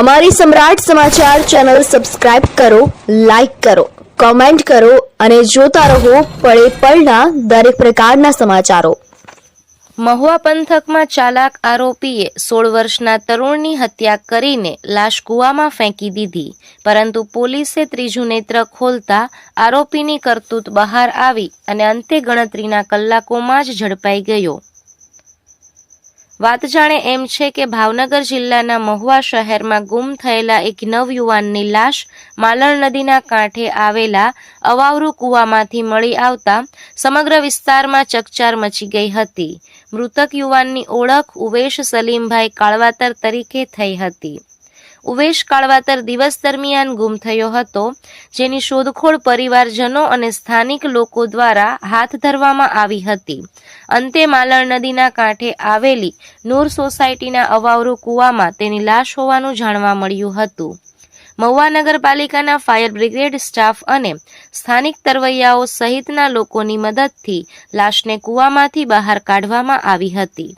અમારી સમ્રાટ સમાચાર channel subscribe કરો, લાઇક કરો, કોમેન્ટ કરો અને જોતા રહો પળે પળના દરેક પ્રકારના સમાચારો. મહુવા પંથકમાં ચાલાક આરોપીએ સોળ વર્ષના તરુણની હત્યા કરીને લાશ કૂવામાં ફેંકી દીધી. પરંતુ પોલીસે ત્રીજું નેત્ર ખોલતા આરોપીની કરતૂત બહાર આવી અને અંતે ગણતરીના કલાકોમાં જ ઝડપાઈ ગયો. વાત જાણે એમ છે કે ભાવનગર જિલ્લાના મહુવા શહેરમાં ગુમ થયેલા એક નવયુવાનની લાશ માલણ નદીના કાંઠે આવેલા અવાવરુ કૂવામાંથી મળી આવતા સમગ્ર વિસ્તારમાં ચકચાર મચી ગઈ હતી. મૃતક યુવાનની ઓળખ ઉવેશ સલીમભાઈ કાળવાતર તરીકે થઈ હતી. ઉવેશ કાળવાતર દિવસ દરમિયાન ગુમ થયો હતો, જેની શોધખોળ પરિવારજનો અને સ્થાનિક લોકો દ્વારા હાથ ધરવામાં આવી હતી. અંતે માલણ નદીના કાંઠે આવેલી નૂર સોસાયટીના અવાવરુ કૂવામાં તેની લાશ હોવાનું જાણવા મળ્યું હતું. મહુવા નગરપાલિકાના ફાયર બ્રિગેડ સ્ટાફ અને સ્થાનિક તરવૈયાઓ સહિતના લોકોની મદદથી લાશને કૂવામાંથી બહાર કાઢવામાં આવી હતી.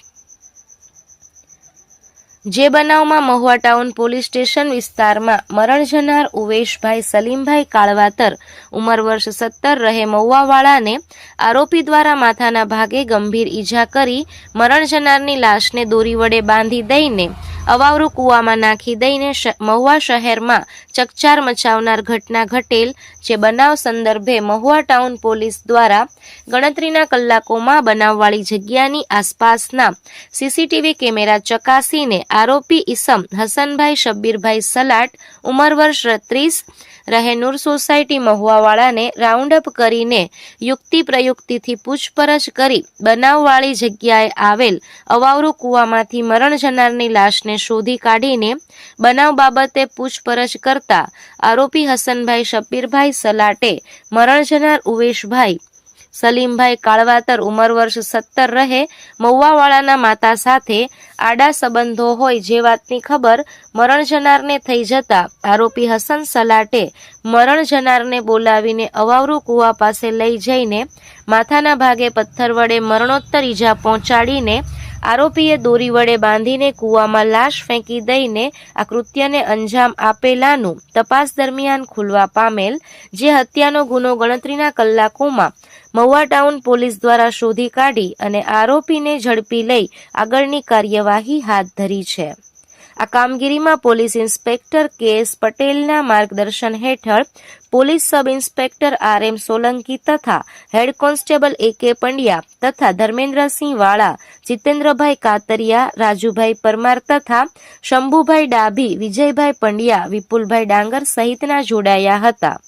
જે બનાવમાં મહુવા ટાઉન પોલીસ સ્ટેશન વિસ્તારમાં મરણ જનાર ઉવેશભાઈ સલીમભાઈ કાળવાતર ઉંમર વર્ષ સત્તર રહે મહુવાવાળાને આરોપી દ્વારા માથાના ભાગે ગંભીર ઈજા કરી મરણ જનારની લાશને દોરી વડે બાંધી દઈને અવાવરુ કૂવામાં નાખી દઈને મહુવા શહેરમાં ચકચાર મચાવનાર ઘટના ઘટેલ, જે બનાવ સંદર્ભે મહુવા ટાઉન પોલીસ દ્વારા ગણતરીના કલાકોમાં બનાવવાળી જગ્યાની આસપાસના સીસીટીવી કેમેરા ચકાસીને આરોપી ઈસમ હસનભાઈ શબ્બીરભાઈ સલાટ, ઉંમર વર્ષ ત્રીસ, રહે નૂર સોસાયટી મહુવાવાળાને રાઉન્ડ અપ કરીને યુક્તિ પ્રયુક્તિથી પૂછપરછ કરી બનાવવાળી જગ્યાએ આવેલ અવાવરું કૂવામાંથી મરણ જનારની લાશને શોધી કાઢીને બનાવ બાબતે પૂછપરછ કરતા આરોપી હસનભાઈ શબ્બીરભાઈ સલાટે મરણ જનાર ઉવેશભાઈ. સલીમભાઈ કાળવાતર ઉંમર વર્ષ સત્તર રહે, મહુવાવાળાના માતા સાથે આડા સંબંધો હોય જે વાતની ખબર મરણ જનારને થઈ જતા આરોપી હસન સલાટે મરણ જનારને બોલાવીને અવાવરુ કૂવા પાસે લઈ જઈને માથાના ભાગે પથ્થર વડે મરણોત્તર ઈજા પહોંચાડીને આરોપીએ દોરી વડે બાંધીને કૂવામાં લાશ ફેંકી દઈને આ કૃત્યને અંજામ આપેલાનું તપાસ દરમિયાન ખુલવા પામેલ, જે હત્યાનો ગુનો ગણતરીના કલાકોમાં મહુવા ટાઉન પોલીસ દ્વારા શોધી કાઢી અને આરોપીને ઝડપી લઈ આગળની કાર્યવાહી હાથ ધરી છે. આ કામગીરીમાં પોલીસ ઇન્સ્પેક્ટર કે એસ પટેલના માર્ગદર્શન હેઠળ police sub inspector R M Solanki તથા હેડ કોન્સ્ટેબલ એ કે પંડ્યા તથા ધર્મેન્દ્રસિંહ વાળા, જીતેન્દ્રભાઈ કાતરિયા, રાજુભાઈ પરમાર તથા શંભુભાઈ ડાભી, વિજયભાઈ પંડ્યા, વિપુલભાઈ ડાંગર સહિતના જોડાયા હતા.